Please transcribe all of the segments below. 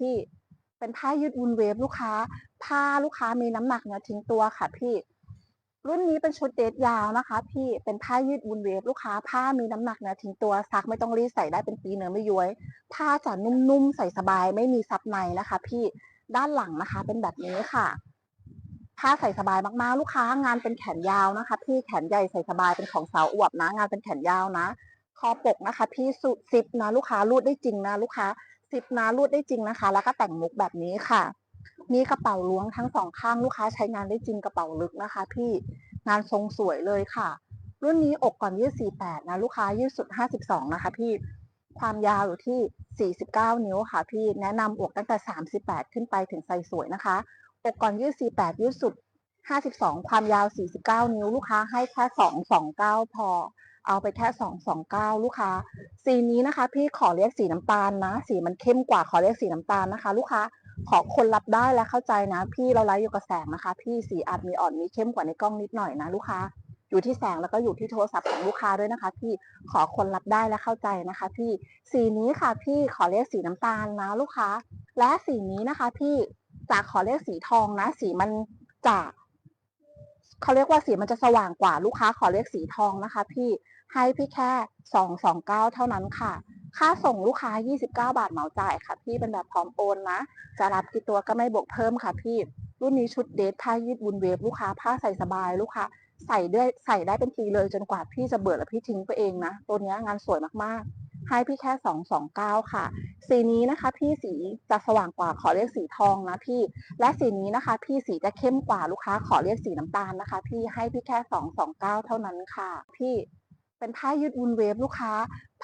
พี่ เป็นผ้ายืดวูลเวฟลูกค้า ผ้าลูกค้ามีน้ำหนักเนื้อทิ้งตัวค่ะพี่ รุ่นนี้เป็นชุดเดทยาวนะคะ พี่เป็นผ้ายืดวูลเวฟลูกค้า ผ้ามีน้ำหนักเนื้อทิ้งตัวซักไม่ต้องรีดใส่ได้เป็นปีเนื้อไม่ย้วย ผ้าจะนุ่มๆใส่สบายไม่มีซับในนะคะ พี่ด้านหลังนะคะ เป็นแบบนี้ค่ะผ้าใส่สบายมากๆ ลูกค้างานเป็นแขนยาวนะคะ พี่แขนใหญ่ใส่สบายเป็นของสาวอวบนะ งานเป็นแขนยาวนะ คอปกนะคะ พี่สุดซิปนะ ลูกค้ารูดได้จริงนะ ลูกค้า ซิปนะรูดได้จริงนะคะ แล้วก็แต่งมุกแบบนี้ค่ะ มีกระเป๋าล้วงทั้งสองข้างลูกค้าใช้งานได้จริงกระเป๋าลึกนะคะ พี่งานทรงสวยเลยค่ะ รุ่นนี้อกก่อนยืด48นะลูกค้ายืดสุด 52 นะคะ พี่ความยาวอยู่ที่ 49 นิ้วค่ะ พี่แนะนำอกตั้งแต่ 38 ขึ้นไปถึงไซส์สวยนะคะอกก่อนยืด 48 ยืดสุด 52 ความยาว 49 นิ้วลูกค้าให้แค่229 พอ เอาไปแค่229ลูกค้า สีนี้นะคะ พี่ขอเรียกสีน้ำตาลนะ สีมันเข้มกว่าขอเรียกสีน้ำตาลนะคะ ลูกค้าขอคนรับได้และเข้าใจนะ พี่เราไลฟ์อยู่กับแสงนะคะ พี่สีอาจมีอ่อนมีเข้มกว่าในกล้องนิดหน่อยนะลูกค้าอยู่ที่แสงแล้วก็อยู่ที่โทรศัพท์ของลูกค้าด้วยนะคะ พี่ขอคนรับได้และเข้าใจนะคะ พี่สีนี้ค่ะพี่ขอเรียกสีน้ำตาลนะลูกค้า และสีนี้นะคะ พี่จากขอเรียกสีทองนะ สีมันจะเขาเรียกว่าสีมันจะสว่างกว่าลูกค้าขอเรียกสีทองนะคะ พี่ ให้พี่แค่สองสองเก้าเท่านั้นค่ะ ค่าส่งลูกค้า 29 บาทเหมาจ่ายค่ะ พี่เป็นแบบพร้อมโอนนะ จะรับกี่ตัวก็ไม่บวกเพิ่มค่ะพี่ รุ่นนี้ชุดเดทผ้ายืดบุญเวฟลูกค้าผ้าใส่สบายลูกค้าใส่ด้วยใส่ได้เป็นปีเลยจนกว่าพี่จะเบื่อแล้วพี่ทิ้งไปเองนะ ตัวเนี้ยงานสวยมากๆ ให้พี่แค่ 229 ค่ะ สีนี้นะคะ พี่สีจะสว่างกว่าขอเรียกสีทองนะพี่ และสีนี้นะคะ พี่สีจะเข้มกว่าลูกค้าขอเรียกสีน้ำตาลนะคะ พี่ให้พี่แค่ 229 เท่านั้นค่ะ พี่ เป็นผ้ายืดวูลเวฟลูกค้า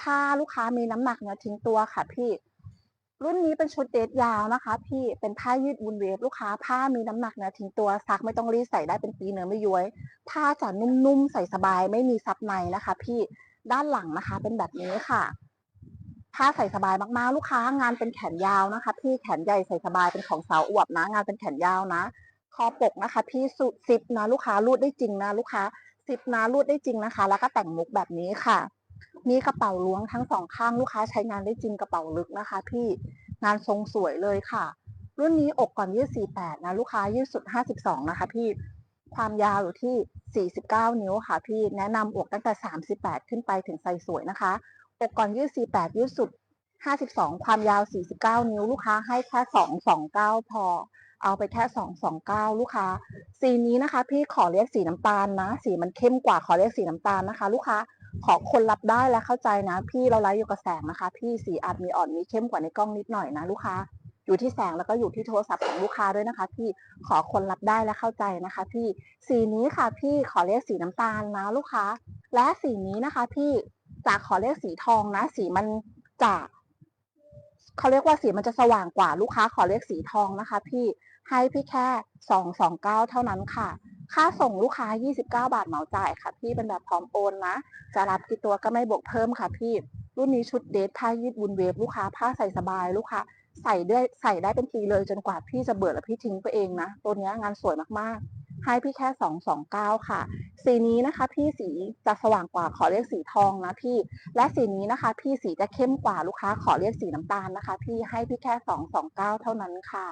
ผ้าลูกค้ามีน้ำหนักเนื้อทิ้งตัวค่ะพี่ รุ่นนี้เป็นชุดเดทยาวนะคะ พี่เป็นผ้ายืดวูลเวฟลูกค้า ผ้ามีน้ำหนักเนื้อทิ้งตัวซักไม่ต้องรีดใส่ได้เป็นปีเนื้อไม่ย้วย ผ้าจะนุ่มๆใส่สบายไม่มีซับในนะคะ พี่ด้านหลังนะคะ เป็นแบบนี้ค่ะ ผ้าใส่สบายมากๆ ลูกค้างานเป็นแขนยาวนะคะ พี่แขนใหญ่ใส่สบายเป็นของสาวอวบนะ งานเป็นแขนยาวนะคอปกนะคะ พี่สุดซิปนะลูกค้ารูดได้จริงนะ ลูกค้า ซิปนะรูดได้จริงนะคะ แล้วก็แต่งมุกแบบนี้ค่ะ มีกระเป๋าล้วงทั้งสองข้างลูกค้าใช้งานได้จริงกระเป๋าลึกนะคะ พี่งานทรงสวยเลยค่ะ รุ่นนี้อกก่อนยืด48นะลูกค้ายืดสุด 52 นะคะ พี่ความยาวอยู่ที่ 49 นิ้วค่ะ พี่แนะนำอกตั้งแต่ 38 ขึ้นไปถึงไซส์สวยนะคะอกก่อนยืด 48 ยืดสุด 52 ความยาว 49 นิ้วลูกค้าให้แค่229 พอ เอาไปแค่229ลูกค้า สีนี้นะคะ พี่ขอเรียกสีน้ำตาลนะ สีมันเข้มกว่าขอเรียกสีน้ำตาลนะคะ ลูกค้าขอคนรับได้และเข้าใจนะ พี่เราไลฟ์อยู่กับแสงนะคะ พี่สีอาจมีอ่อนมีเข้มกว่าในกล้องนิดหน่อยนะลูกค้าอยู่ที่แสงแล้วก็อยู่ที่โทรศัพท์ของลูกค้าด้วยนะคะ พี่ขอคนรับได้และเข้าใจนะคะ พี่สีนี้ค่ะพี่ขอเรียกสีน้ำตาลนะลูกค้า และสีนี้นะคะ พี่จากขอเรียกสีทองนะ สีมันจะ เขาเรียกว่าสีมันจะสว่างกว่าลูกค้าขอเรียกสีทองนะคะ พี่ให้พี่แค่229เก้าเท่านั้นค่ะ ค่าส่งลูกค้า 29 บาทเหมาจ่ายค่ะ พี่เป็นแบบพร้อมโอนนะ จะรับกี่ตัวก็ไม่บวกเพิ่มค่ะพี่ รุ่นนี้ชุดเดทผ้ายืดบุญเวฟลูกค้าผ้าใส่สบายลูกค้าใส่ด้วยใส่ได้เป็นปีเลยจนกว่าพี่จะเบื่อแล้วพี่ทิ้งไปเองนะ ตัวนี้งานสวยมากๆ ให้พี่แค่สองสองเก้าค่ะ สีนี้นะคะ พี่สีจะสว่างกว่าขอเรียกสีทองนะพี่ และสีนี้นะคะ พี่สีจะเข้มกว่าลูกค้าขอเรียกสีน้ำตาลนะคะ พี่ให้พี่แค่สองสองเก้าเท่านั้นค่ะ